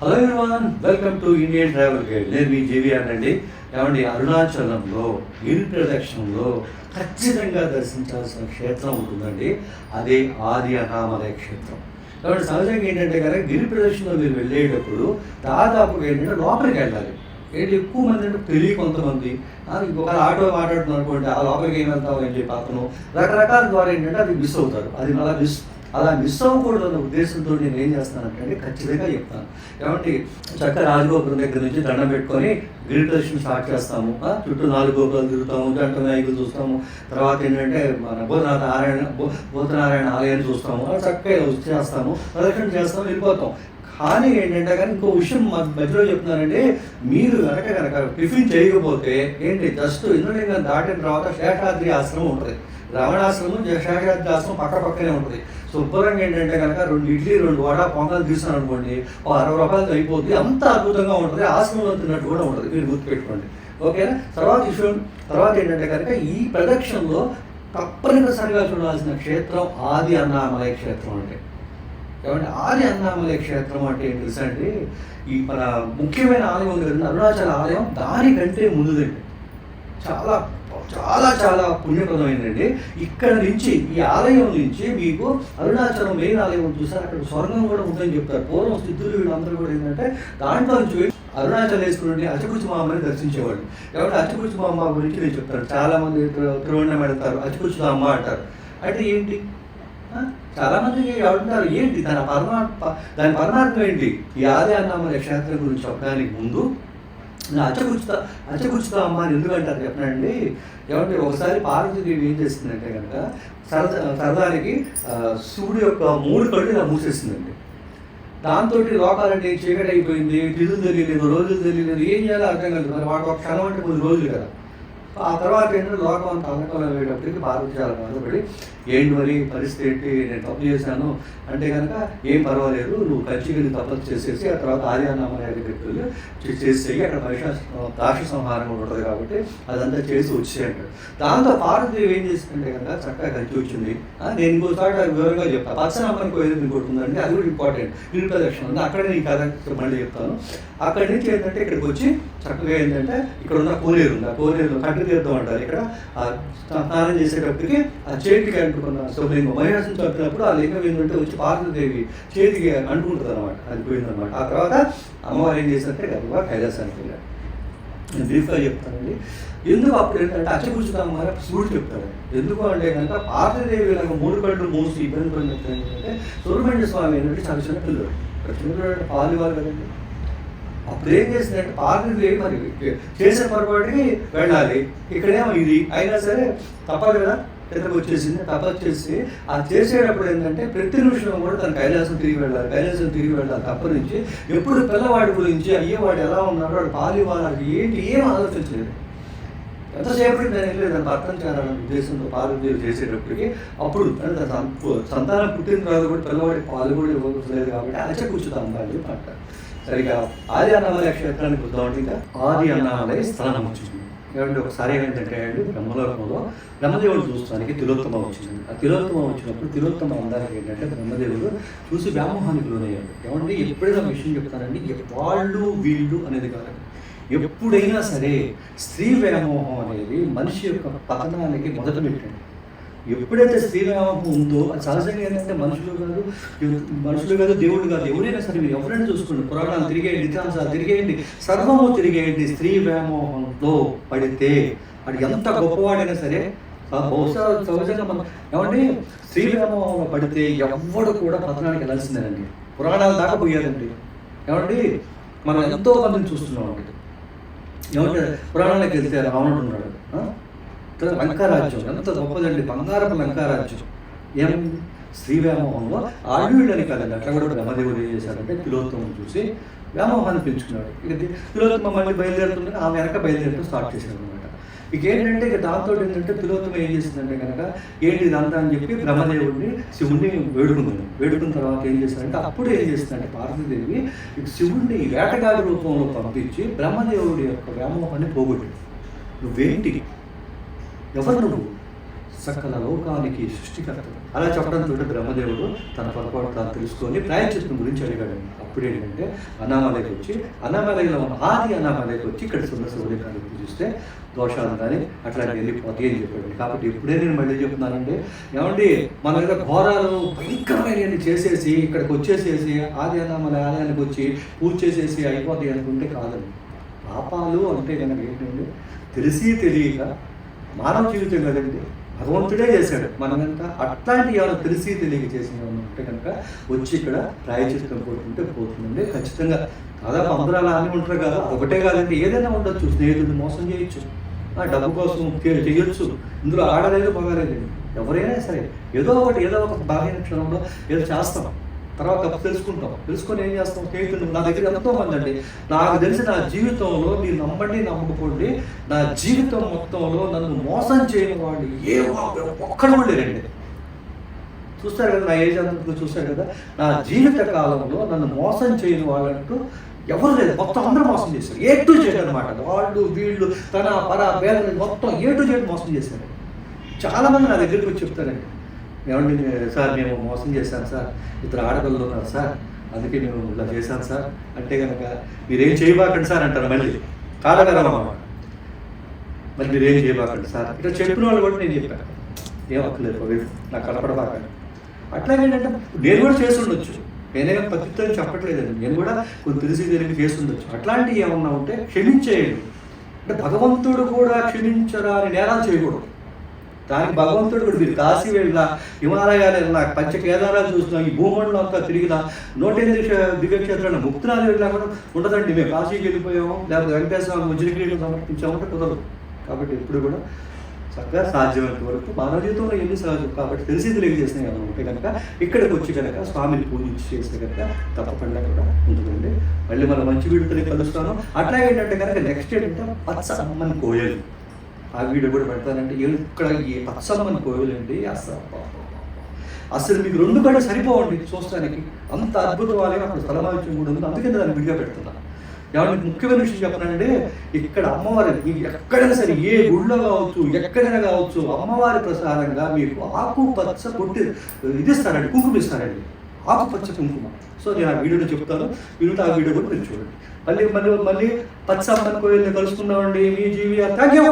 Hello everyone welcome to Indian travel guide నేను మీ JVR అండి ఏమండి అరుణాచలంలో గిరి ప్రదక్షిణంలో ఖచ్చితంగా దర్శించాల్సిన క్షేత్రం ఉంటుందండి. అదే ఆది అనామలయ క్షేత్రం. కాబట్టి సహజంగా ఏంటంటే కనుక గిరి ప్రదక్షిణలో మీరు వెళ్ళేటప్పుడు దాదాపుగా ఏంటంటే లోపలికి వెళ్ళాలి. ఏంటి ఎక్కువ మంది అంటే తెలియ కొంతమంది. ఒకవేళ ఆటో మాట్లాడుతున్నారు అనుకోండి ఆ లోపలికి ఏం వెళ్తావు? అని చెప్పి అతను రకరకాల ద్వారా ఏంటంటే అది మిస్ అవుతారు. అది అలా మిస్ అలా మిస్ అవ్వకూడదు అన్న ఉద్దేశంతో నేను ఏం చేస్తానంటే ఖచ్చితంగా చెప్తాను. ఏమంటే చక్క రాజగోపురం దగ్గర నుంచి దండం పెట్టుకొని గిరి స్టార్ట్ చేస్తాము. చుట్టూ నాలుగు గోపురాలు తిరుగుతాము గంట నాయకులు చూస్తాము. తర్వాత ఏంటంటే మన భూతనాథ నారాయణ భూతనారాయణ ఆలయాన్ని చూస్తాము. అలా చక్కగా చేస్తాము ప్రదక్షిణ చేస్తాము వెళ్ళిపోతాం. కానీ ఏంటంటే కానీ ఇంకో విషయం మధ్యలో చెప్తున్నానంటే మీరు కనుక కనుక టిఫిన్ చేయకపోతే ఏంటి జస్ట్ ఇంద్రలింగం దాటిన తర్వాత శేషాద్రి ఆశ్రమం ఉంటుంది. రమణాశ్రమం శేషాద్రి ఆశ్రమం పక్క పక్కనే ఉంటుంది. శుభ్రంగా ఏంటంటే కనుక రెండు ఇడ్లీ రెండు వడ పొంగల్ తీసాను అనుకోండి ఒక అరవై రూపాయలు అయిపోద్ది. అంత అద్భుతంగా ఉంటుంది. ఆశ్రమంలో తిన్నట్టు కూడా ఉంటుంది. మీరు గుర్తుపెట్టుకోండి. ఓకేనా? తర్వాత విషయం తర్వాత ఏంటంటే కనుక ఈ ప్రదక్షిణలో తప్పనిసరిగా చూడాల్సిన క్షేత్రం ఆది అన్నామలయ క్షేత్రం అంటే. ఏమంటే ఆది అన్నామలయ క్షేత్రం అంటే ఏంటి తెలుసా అండి? ఈ మన ముఖ్యమైన ఆలయం ఉంది కదండి. అరుణాచల ఆలయం దానికంటే ముందుదండి. చాలా చాలా చాలా పుణ్యప్రదమైందండి. ఇక్కడ నుంచి ఈ ఆలయం నుంచి మీకు అరుణాచలం మెయిన్ ఆలయం చూసారు? అక్కడ స్వర్గం కూడా ఉందని చెప్తారు. పూర్వం సిద్ధులు వీళ్ళందరూ కూడా ఏంటంటే దాంట్లో నుంచి అరుణాచలం వేసుకుని అచకుచి మామని దర్శించేవాళ్ళు. కాబట్టి అచకుచి మామ గురించి నేను చెప్తాను. చాలా మంది పెడతారు. అచకుచి అమ్మ అంటారు. అంటే ఏంటి? ఆ? చాలా మంది అంటారు. ఏంటి? దాని పరమాత్మ దాని పరమార్థం ఏంటి? ఈ ఆది అన్నామల క్షేత్రం గురించి చెప్పడానికి ముందు నా అచ్చగుచ్చుతా అచ్చగుచ్చుతా అమ్మ అని ఎందుకు అంటారు చెప్పనండి? ఏమంటే ఒకసారి పార్వతీదేవి ఏం చేస్తుందంటే కనుక సరదా సరదానికి ఆ, యొక్క మూడు కళ్ళు ఇలా మూసేసిందండి దాంతో లోకాలంటే చీకటి అయిపోయింది తిరుగు తెలియలేదు రోజులు తెలియలేదు ఏం చేయాలో అర్థం కాదు మరి వాడు ఒక క్షణం అంటే కొన్ని రోజులు కదా. ఆ తర్వాత ఏంటంటే లోకం అంత అల్లకం అయ్యేటప్పటికి పార్వతి చాలా బాధపడి ఏంటి మరి పరిస్థితి ఏంటి? నేను తప్పు చేశాను. అంటే కనుక ఏం పర్వాలేదు నువ్వు ఖచ్చితంగా తపస్సు చేసేసి ఆ తర్వాత ఆర్యానామల దగ్గరికి చేసేయి. అక్కడ మహిష దాక్ష సంహారం ఉంటుంది కాబట్టి అదంతా చేసి వచ్చేయండి. దాంతో పార్వతీదేవి ఏం చేసిందంటే కనుక చక్కగా కలిసి వచ్చింది. నేను ఇంకోసారి అది వివరంగా చెప్తాను పచ్చనమ్మనికి ఏది ఇంకోటి ఉందండి అది కూడా ఇంపార్టెంట్. గిరి ప్రదక్షిణ ఉంది. అక్కడే నేను కథ మళ్ళీ చెప్తాను. అక్కడి నుంచి ఏంటంటే ఇక్కడికి వచ్చి చక్కగా ఏంటంటే ఇక్కడ ఉన్న కోనేరు ఉంది. ఆ కోనేరు కట్టు తీర్థం అంటారు. ఇక్కడ ఆ స్నానం చేసేటప్పటికి ఆ చేతికి అంటుకున్న శివలింగం మహిళాసం చంపినప్పుడు ఆ లింగం ఏంటంటే వచ్చి పార్వతీదేవి చేతికి అంటుకుంటుంది అనమాట అది పోయిందనమాట ఆ తర్వాత అమ్మవారు ఏం చేశారంటే గర్భ కైలాసానికి వెళ్ళారు. నేను బ్రీఫ్గా చెప్తానండి. ఎందుకు అప్పుడు ఏంటంటే అచ్చగుచ్చుతాం మరి శివుడు చెప్తాడు ఎందుకు అంటే కనుక పార్వతీదేవి ఇలాగ మూడు కళ్ళు మూసి ఇబ్బంది పడినట్టు ఏంటంటే సుబ్రహ్మణ్య స్వామి ఏంటంటే చాలా చిన్న పిల్లడు చిన్న పిల్లడు అంటే పాలు ఇవ్వాలి కదండి. అప్పుడు ఏం చేసిందంటే పార్వతీదేవి మరి చేసిన పొరపాటుకి వెళ్ళాలి. ఇక్కడేమో ఇది. అయినా సరే తప్పదు కదా. ఇక్కడికి వచ్చేసింది. తపస్సు అది ఆ చేసేటప్పుడు ఏంటంటే ప్రతి నిమిషం కూడా తన కైలాసం తిరిగి వెళ్ళాలి. కైలాసం తిరిగి వెళ్ళాలి. తప్ప నుంచి ఎప్పుడు పిల్లవాడి గురించి అయ్యేవాడు ఎలా ఉన్నాడో వాడు పాలు ఇవ్వాలి ఏంటి ఏం ఆలోచించలేదు. ఎంతసేపటికి నేను వెళ్ళలేదు దాన్ని అర్థం చేయాలన్న ఉద్దేశంతో పాలు చేసేటప్పటికి అప్పుడు అంటే సంతానం పుట్టిన తర్వాత కూడా పిల్లవాడికి పాలు కూడా ఇవ్వలేదు కాబట్టి అచ్చ కూర్చుతాం అని చెప్పి అంటారు. సరిగా ఆది అన్నామలయ క్షేత్రానికి వద్దామంటే ఇంకా ఆది అన్నామలయ స్థానం వచ్చింది. ఏమంటే ఒకసారి ఏంటంటే అండి బ్రహ్మలోకంలో బ్రహ్మదేవుడు చూస్తానికి తిలోత్తమ వచ్చింది. ఆ తిలోత్తమ వచ్చినప్పుడు తిలోత్తమ అందానికి ఏంటంటే బ్రహ్మదేవుడు చూసి వ్యామోహానికి లోనయ్యాడు. ఏమంటే ఎప్పుడైనా విషయం చెప్తానండి వాళ్ళు వీళ్ళు అనేది కాదు. ఎప్పుడైనా సరే స్త్రీ వ్యామోహం అనేది మనిషి యొక్క పతనానికి మొదట పెట్టండి ఎప్పుడైతే స్త్రీ వ్యామోహం ఉందో అది సహజంగా ఏంటంటే మనుషులు కాదు మనుషులు కాదు దేవుడు కాదు ఎవరైనా సరే మీరు ఎవరైనా చూసుకోండి. పురాణాలు తిరిగేయండి ఇతిహాసాలు తిరిగేయండి సర్వము తిరిగేయండి స్త్రీ వ్యామోహంలో పడితే వాడు ఎంత గొప్పవాడైనా సరే బహుశా సహజంగా మనం ఏమంటే స్త్రీ వ్యామోహంలో పడితే ఎవ్వడు కూడా పతనానికి వెళ్ళాల్సిందేనండి పురాణాలు దాకా పోయారండి ఏమండి? మనం ఎంతో మందిని చూస్తున్నాం ఏమంటే పురాణాలకు వెళ్తే రావణుడు ఉన్నాడు ఆ? తర్వాత లంకారాజ్యం ఎంత గొప్పదండి. బంగారపు లంకారాజ్యం ఏం? స్త్రీ వ్యామోహంలో ఆడవిళ్ళని కాదండి. అట్లా కూడా బ్రహ్మదేవుడు ఏం చేశాడంటే తిలోత్తమం చూసి వ్యామోహాన్ని పెంచుకున్నాడు. ఇక తిలోత్తమ మళ్ళీ బయలుదేరుతుంటే ఆమె వెనక బయలుదేరడం స్టార్ట్ చేశాడు అనమాట ఇక ఏంటంటే ఇక దాంతో ఏంటంటే తిలోత్తమ ఏం చేసిందంటే కనుక ఏంటి ఇదంతా అని చెప్పి బ్రహ్మదేవుడిని శివుణ్ణి వేడుకుంది వేడుకున్న తర్వాత ఏం చేస్తాడంటే అప్పుడు ఏం చేస్తాడంటే పార్వతీదేవి శివుడిని వేటగాడి రూపంలో పంపించి బ్రహ్మదేవుడి యొక్క వ్యామోహాన్ని పోగొట్టింది. నువ్వేంటి? ఎవరు నువ్వు? సకల లోకానికి సృష్టికర్త. అలా చెప్పడంతో బ్రహ్మదేవుడు తన పొరపాటు తాను తెలుసుకొని ప్రాయచిత్తం గురించి అడిగాడు. అప్పుడు ఏంటంటే అనామలకి వచ్చి అనామలైలో ఉన్న ఆది అనామలకి వచ్చి ఇక్కడ సుందర సూర్యకాన్ని పూజిస్తే దోషాలు కానీ అట్లాంటి వెళ్ళిపోతాయి అని చెప్పాడు. కాబట్టి ఇప్పుడే నేను మళ్ళీ చెప్తున్నానండి. ఏమండి మన మీద ఘోరాలు భయంకరమైనవి చేసేసి ఇక్కడికి వచ్చేసేసి ఆది అనామల ఆలయానికి వచ్చి పూజ చేసేసి అయిపోతాయి అనుకుంటే కాదండి. పాపాలు అంటే కనుక ఏంటంటే తెలిసి తెలియక మానవ జీవితం కదండి. భగవంతుడే చేశాడు మనమంతా అట్లాంటి ఏమైనా తెలిసి తెలియక చేసిన ఉంటే కనుక వచ్చి ఇక్కడ ప్రాయచిత్తం కోరుకుంటే పోతుందండి. ఖచ్చితంగా దాదాపు అందరాలు అన్నీ ఉంటారు కదా. ఒకటే కాదండి. ఏదైనా ఉండొచ్చు. స్నేహితుడిని మోసం చేయొచ్చు. ఆ డబ్బు కోసం చేయొచ్చు. ఇందులో ఆడలేదు మగలేదు ఎవరైనా సరే ఏదో ఒకటి ఏదో ఒక బాహ్య క్షణంలో ఏదో చేస్తాం. తర్వాత తెలుసుకుంటాం. తెలుసుకొని ఏం చేస్తాం? స్నేహితులు నా దగ్గర ఎంతో మంది అండి. నాకు తెలిసి నా జీవితంలో మీరు నమ్మండి నమ్మకపోండి నా జీవితం మొత్తంలో నన్ను మోసం చేయని వాళ్ళు ఏ ఒక్కడు లేరండి. చూస్తారు కదా నా ఏజ్ అంతా చూస్తారు కదా. నా జీవిత కాలంలో నన్ను మోసం చేయని వాళ్ళంటూ ఎవరు లేదు మొత్తం అందరూ మోసం చేశారు. ఏ టు జెడ్ అనమాట వాళ్ళు వీళ్ళు తన పర పేద మొత్తం ఏ టు జెడ్ మోసం చేశారు. చాలా మంది నా దగ్గరికి వచ్చి చెప్తారండి. ఏమండి సార్ మేము మోసం చేశాను సార్. ఇద్దరు ఆడపిల్లలు ఉన్నారు సార్. అందుకే మేము ఇలా చేశాను సార్. అంటే కనుక మీరేం చేయబాకండి సార్ అంటారు మళ్ళీ. కాలగలం అన్నమాట. మరి మీరేం చేయబాకండి సార్? ఇట్లా చెప్పిన వాళ్ళు కూడా నేను చెప్పాను. ఏం అక్కర్లేదు పవి, నాకు కనపడబాకండి. అట్లాగే ఏంటంటే నేను కూడా చేసి ఉండొచ్చు. నేనేం పద్ధతితో చెప్పట్లేదండి. నేను కూడా కొన్ని తెలిసి తెలియక చేసి ఉండొచ్చు. అట్లాంటివి ఏమన్నా ఉంటే క్షమించేయండి. అంటే భగవంతుడు కూడా క్షమించరాని నేరాలు చేయకూడదు. దానికి భగవంతుడు కూడా మీరు కాశీ వెళ్ళినా హిమాలయాలు వెళ్ళినా పంచ కేదారాలు చూసినా ఈ భూమండలం అంతా తిరిగినా నూట ఎనిమిది దివ్యక్షేత్రాలు ముక్తురాలు వెళ్ళినా కూడా ఉండదండి. మేము కాశీకి వెళ్ళిపోయాము లేకపోతే వెంకటేశ్వర స్వామి సమర్పించామంటే కుదరదు. కాబట్టి ఎప్పుడు కూడా చక్కగా సాధ్యమైనంత వరకు మానవ జీవితంలో ఎన్ని సహజం కాబట్టి తెలిసి తెలియజేసినాయి ఏమైనా ఉంటే కనుక ఇక్కడికి వచ్చి కనుక స్వామిని పూజించి చేస్తే కనుక తప్పకుండా కూడా ఉంటుందండి. మళ్ళీ మన మంచి వీడియోతో కలుస్తాను. అట్లాగే ఏంటంటే కనుక నెక్స్ట్ ఏంటంటే పచ్చ అమ్మని కోయలు. ఆ వీడియో కూడా పెడతానంటే ఇక్కడ ఈ పచ్చమ్మని కోవిలండి అండి అసలు అసలు మీకు రెండు కూడా సరిపోవండి చూస్తానికి. అంత అద్భుతం ఆలయం అక్కడ స్థలమావిత్యం కూడా ఉంది అందుకే దాన్ని విడిగా పెడుతున్నాను ఏమంటే ముఖ్యమైన విషయం చెప్పనంటే ఇక్కడ అమ్మవారి ఎక్కడైనా సరే ఏ గుడిలో కావచ్చు ఎక్కడైనా కావచ్చు అమ్మవారి ప్రసాదంగా మీకు ఆకు పచ్చ కొట్టి ఇది ఇస్తారండి కుంకుమ ఇస్తారండి. ఆకుపచ్చ కుంకుమ. సో నేను ఆ వీడియోలో చెప్తాను. మీరు ఆ వీడియో కూడా మీరు చూడండి. మళ్ళీ మళ్ళీ మళ్ళీ పచ్చ అమ్మని కోయిల్ని కలుసుకున్నామండి మీ జీవి థ్యాంక్ యూ